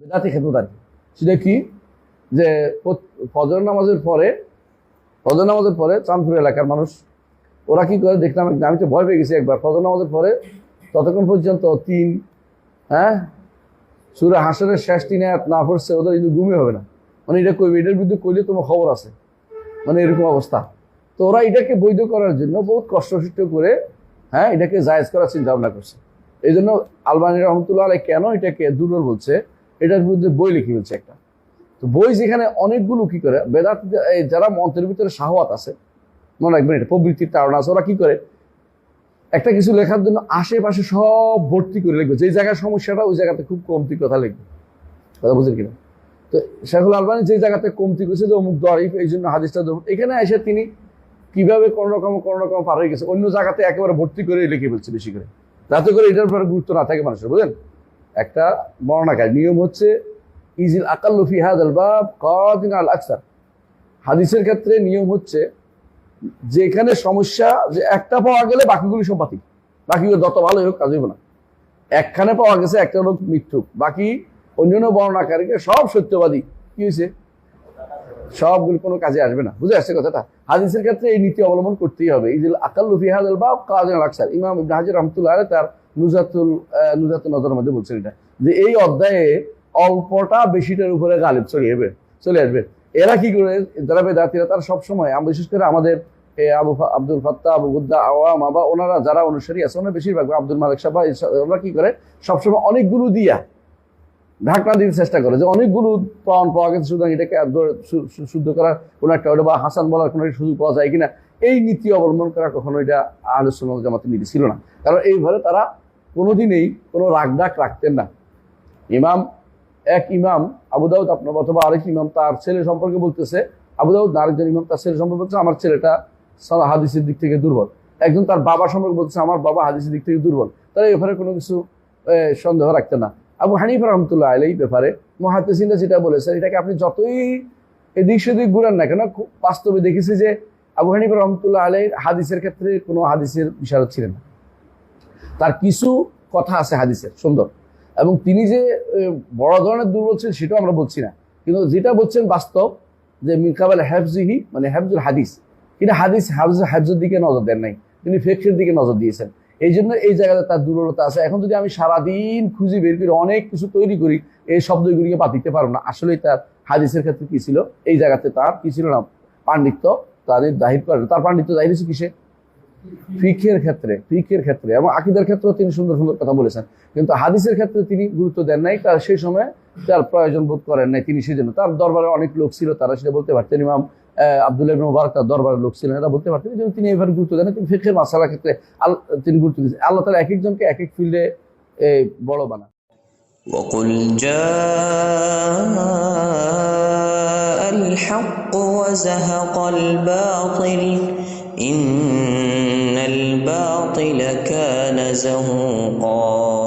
বেদাতি খেদমত আর সেটা কি? যে ফজর নামাজের পরে, ফজর নামাজের পরে চাঁদপুর এলাকার মানুষ, ওরা কি করে? দেখলাম আমি তো ভয় পেয়ে গেছি একবার। ফজর নামাজের পরে ততক্ষণ পর্যন্ত তিন হ্যাঁ? সুরা হাসরের শেষ তিন না পড়ছে, ওদের কিন্তু ঘুমই হবে না। মানে এটা কইবে, এটার বিরুদ্ধে কইলে তোমার খবর আছে। মানে এরকম অবস্থা। তো ওরা এটাকে বৈধ করার জন্য বহুত কষ্টসিষ্ট করে হ্যাঁ? এটাকে জায়েজ করার চিন্তা ভাবনা করছে। এই জন্য আলবানী রহমতুল্লাহ কেন এটাকে দুর্বল বলছে? এটার বিরুদ্ধে বই লিখে ফেলছে একটা। তো বই যেখানে অনেকগুলো কি করে বেদাত যারা মন্ত্রের ভিতরে সাহওয়াত আছে, মনে রাখবেন এটা প্রবৃত্তির তাড়না আছে, ওরা কি করে? একটা কিছু লেখার জন্য আশেপাশে সব ভর্তি করে লিখবে। যে জায়গায় সমস্যাটা, ওই জায়গাতে খুব কমতি কথা লিখবে। কথা বুঝলেন কিনা? তো শেখুল আলবানি যে জায়গাতে কমতি করছে যে অমুক দরিফ, এই জন্য হাদিসটা ধরুন, এখানে এসে তিনি কীভাবে কোনো রকম কোনো রকম পার হয়ে গেছে, অন্য জায়গাতে একেবারে ভর্তি করে লিখে ফেলছে বেশি করে। যাতে করে এটার উপরে গুরুত্ব না থাকে মানুষের, বুঝলেন? একটা বর্ণাকার নিয়ম হচ্ছে, ইজিল আকাল্লুফি হাদাল বা কদিন আল আকসার। হাদিসের ক্ষেত্রে নিয়ম হচ্ছে যে এখানে সমস্যা, যে একটা পাওয়া গেলে বাকিগুলি বাতিল। বাকিগুলো যত ভালোই হোক কাজ হইব না। একখানে পাওয়া গেছে, একটা লোক মৃত্যু বাকি অন্যান্য বর্ণাকারীকে সব সত্যবাদী। কি হয়েছে? সবগুলো কোনো কাজে আসবে না। বুঝে আসছে কথাটা? হাদিসের ক্ষেত্রে এই নীতি অবলম্বন করতেই হবে। এই যে আকাল্লু ফিহাদ বা কাজ আকসার। ইমাম ইবনে হাজির রহমতুল্লাহ তার নুজাতুল নুজাতুল নজরের মধ্যে বলছেন এটা, যে এই অধ্যায়ে অল্পটা বেশিটার উপরে গালিব চলে যাবে চলে আসবে। এরা কি করে? যারা বেদাতিরা তারা সবসময়, আমরা বিশেষ করে আমাদের আবু আব্দুল ফাত্তা আবু গুদ্দা আওয়াম আবা ওনারা যারা অনুসারী আছে, ওনারা বেশিরভাগ, আব্দুল মালিক সাহা ওরা কি করে? সবসময় অনেকগুলো দিয়া ঢাকনা দিতে চেষ্টা করে যে অনেকগুলো প্রমাণ পাওয়া গেছে, সুতরাং এটাকে শুদ্ধ করার কোনো একটা ওটা বা হাসান বলার কোনো সুযোগ পাওয়া যায় কিনা, এই নীতি অবলম্বন করা কখনো এটা আলোচনা জামাতের নীতি ছিল না। কারণ এইভাবে তারা কোনোদিনই কোনো রাগ ডাক রাখতেন না। ইমাম, এক ইমাম, আবু দাউদ আপনার অথবা আরেক ইমাম তার ছেলে সম্পর্কে বলতেছে, আবু দাউদ না আরেকজন ইমাম তার ছেলে সম্পর্কে বলছে আমার ছেলেটা সালা হাদিসের দিক থেকে দুর্বল। একজন তার বাবা সম্পর্কে বলছে আমার বাবা হাদিসের দিক থেকে দুর্বল। তারা ব্যাপারে কোনো কিছু সন্দেহ রাখতেন না। আবু হানিফা রহমতুল্লাহ আলাই ব্যাপারে মহাতেসিনরা যেটা বলেছেন এটাকে আপনি যতই এদিক সেদিক ঘুরান না কেন বাস্তবে দেখেছি যে আবু হানিফা রহমতুল্লাহ আলাই হাদিসের ক্ষেত্রে কোনো হাদিসের বিশারদ ছিলেন না। তার কিছু কথা আছে হাদিসের, সুন্দর। এবং তিনি যে বড় ধরনের দুর্বল ছিলেন সেটাও আমরা বলছি না। কিন্তু যেটা বলছেন বাস্তব, যে মিকাবেল হ্যাফজিহি মানে হ্যাফজুল হাদিস। তিনি হাদিস হাফজ হ্যাফজের দিকে নজর দেন নাই, তিনি ফেকের দিকে নজর দিয়েছেন। এই জন্য এই জায়গাতে তার দুর্বলতা আছে। এখন যদি আমি সারাদিন খুঁজি বের করি অনেক কিছু তৈরি করি, এই শব্দগুলিকে বাদ দিতে পারব না। আসলে তার হাদিসের ক্ষেত্রে কি ছিল? এই জায়গাতে তার কি ছিল না? পাণ্ডিত্য তাদের জাহির করে তার পাণ্ডিত্য জাহির হচ্ছে কিসে? ফিকের ক্ষেত্রে ফিকের ক্ষেত্রে এবং আকিদের ক্ষেত্রেও তিনি সুন্দর সুন্দর কথা বলেছেন। কিন্তু হাদিসের ক্ষেত্রে তিনি গুরুত্ব দেন নাই তার সেই সময় তার প্রয়োজন বোধ করেন নাই তিনি। সেজন্য তার দরবারে অনেক লোক ছিল, তারা সেটা বলতে পারতেন। ইমাম আব্দুল্লাহ ইবনে মুবারক তার দরবারের লোক ছিলেন এটা বলতে পারতেন এই জন্য তিনি এবার গুরুত্ব দেন না। তিনি ফিকের মাসালার ক্ষেত্রে আল- তিনি গুরুত্ব দিয়েছেন আল্লাহ তালা এক একজনকে এক এক ফিল্ডে বড় বানান وقل جاء الحق وزهق الباطل إن الباطل كان زهوقا